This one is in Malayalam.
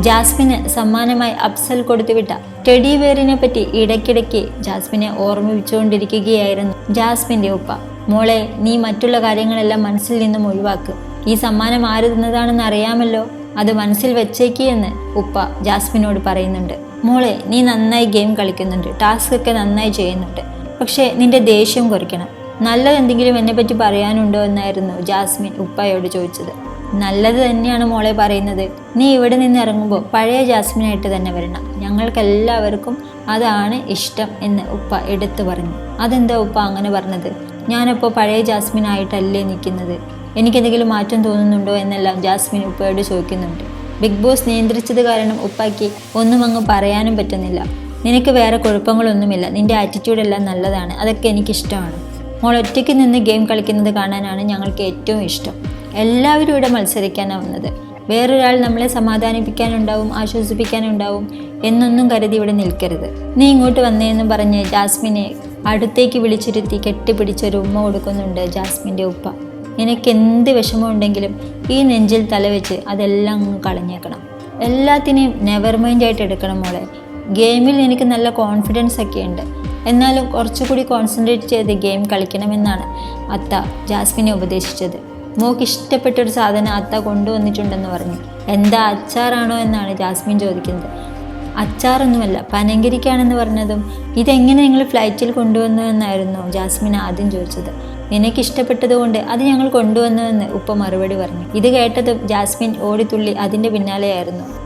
ജാസ്മിന് സമ്മാനമായി അഫ്സൽ കൊടുത്തുവിട്ട ടെഡി ബെയറിനെ പറ്റി ഇടയ്ക്കിടയ്ക്ക് ജാസ്മിനെ ഓർമ്മിപ്പിച്ചുകൊണ്ടിരിക്കുകയായിരുന്നു ജാസ്മിന്റെ ഉപ്പ. മോളെ നീ മറ്റുള്ള കാര്യങ്ങളെല്ലാം മനസ്സിൽ നിന്നും ഒഴിവാക്ക്. ഈ സമ്മാനം ആര് തന്നതാണെന്ന് അറിയാമല്ലോ? അത് മനസ്സിൽ വെച്ചേക്ക് എന്ന് ഉപ്പ ജാസ്മിനോട് പറയുന്നുണ്ട്. മോളെ നീ നന്നായി ഗെയിം കളിക്കുന്നുണ്ട് ടാസ്ക് ഒക്കെ നന്നായി ചെയ്യുന്നുണ്ട്. പക്ഷേ നിന്റെ ദേഷ്യം കുറയ്ക്കണം. നല്ലത് എന്തെങ്കിലും എന്നെ പറ്റി പറയാനുണ്ടോ എന്നായിരുന്നു ജാസ്മിൻ ഉപ്പായോട് ചോദിച്ചത്. നല്ലത് തന്നെയാണ് മോളെ പറയുന്നത്. നീ ഇവിടെ നിന്ന് ഇറങ്ങുമ്പോൾ പഴയ ജാസ്മിനായിട്ട് തന്നെ വരണം. ഞങ്ങൾക്കെല്ലാവർക്കും അതാണ് ഇഷ്ടം എന്ന് ഉപ്പ എടുത്തു പറഞ്ഞു. അതെന്താ ഉപ്പ അങ്ങനെ പറഞ്ഞത്? ഞാനപ്പോൾ പഴയ ജാസ്മിൻ ആയിട്ടല്ലേ നിൽക്കുന്നത്? എനിക്കെന്തെങ്കിലും മാറ്റം തോന്നുന്നുണ്ടോ എന്നെല്ലാം ജാസ്മിൻ ഉപ്പയോട് ചോദിക്കുന്നുണ്ട്. ബിഗ് ബോസ് നിയന്ത്രിച്ചത് കാരണം ഉപ്പാക്ക് ഒന്നും അങ്ങ് പറയാനും പറ്റുന്നില്ല. നിനക്ക് വേറെ കുഴപ്പങ്ങളൊന്നുമില്ല. നിന്റെ ആറ്റിറ്റ്യൂഡെല്ലാം നല്ലതാണ്. അതൊക്കെ എനിക്കിഷ്ടമാണ്. മോൾ ഒറ്റയ്ക്ക് നിന്ന് ഗെയിം കളിക്കുന്നത് കാണാനാണ് ഞങ്ങൾക്ക് ഏറ്റവും ഇഷ്ടം. എല്ലാവരും ഇവിടെ മത്സരിക്കാനാണ് വന്നത് വേറൊരാൾ നമ്മളെ സമാധാനിപ്പിക്കാനുണ്ടാവും ആശ്വസിപ്പിക്കാനുണ്ടാവും എന്നൊന്നും കരുതി ഇവിടെ നിൽക്കരുത്. നീ ഇങ്ങോട്ട് വന്നേന്ന് പറഞ്ഞ് ജാസ്മിനെ അടുത്തേക്ക് വിളിച്ചിരുത്തി കെട്ടിപ്പിടിച്ചൊരു ഉമ്മ കൊടുക്കുന്നുണ്ട് ജാസ്മിന്റെ ഉപ്പ. നിനക്ക് എന്ത് വിഷമമുണ്ടെങ്കിലും ഈ നെഞ്ചിൽ തലവെച്ച് അതെല്ലാം കളഞ്ഞേക്കണം. എല്ലാത്തിനെയും നെവർ മൈൻഡ് ആയിട്ട് എടുക്കണം മോളെ. ഗെയിമിൽ എനിക്ക് നല്ല കോൺഫിഡൻസ് ഒക്കെ ഉണ്ട്. എന്നാലും കുറച്ചുകൂടി കോൺസെൻട്രേറ്റ് ചെയ്ത് ഗെയിം കളിക്കണമെന്നാണ് അത്ത ജാസ്മിനെ ഉപദേശിച്ചത്. മോക്ക് ഇഷ്ടപ്പെട്ട ഒരു സാധനം അത്ത കൊണ്ടുവന്നിട്ടുണ്ടെന്ന് പറഞ്ഞു. എന്താ അച്ചാറാണോ എന്നാണ് ജാസ്മിൻ ചോദിക്കുന്നത്. അച്ചാറൊന്നുമല്ല പനങ്കരിക്കാണെന്ന് പറഞ്ഞതും ഇതെങ്ങനെ നിങ്ങൾ ഫ്ലൈറ്റിൽ കൊണ്ടുവന്നു എന്നായിരുന്നു ജാസ്മിൻ ആദ്യം ചോദിച്ചത്. നിനക്ക് ഇഷ്ടപ്പെട്ടതുകൊണ്ട് അത് ഞങ്ങൾ കൊണ്ടുവന്നുവെന്ന് ഉപ്പ മറുപടി പറഞ്ഞു. ഇത് കേട്ടതും ജാസ്മിൻ ഓടിത്തുള്ളി അതിന്റെ പിന്നാലെയായിരുന്നു.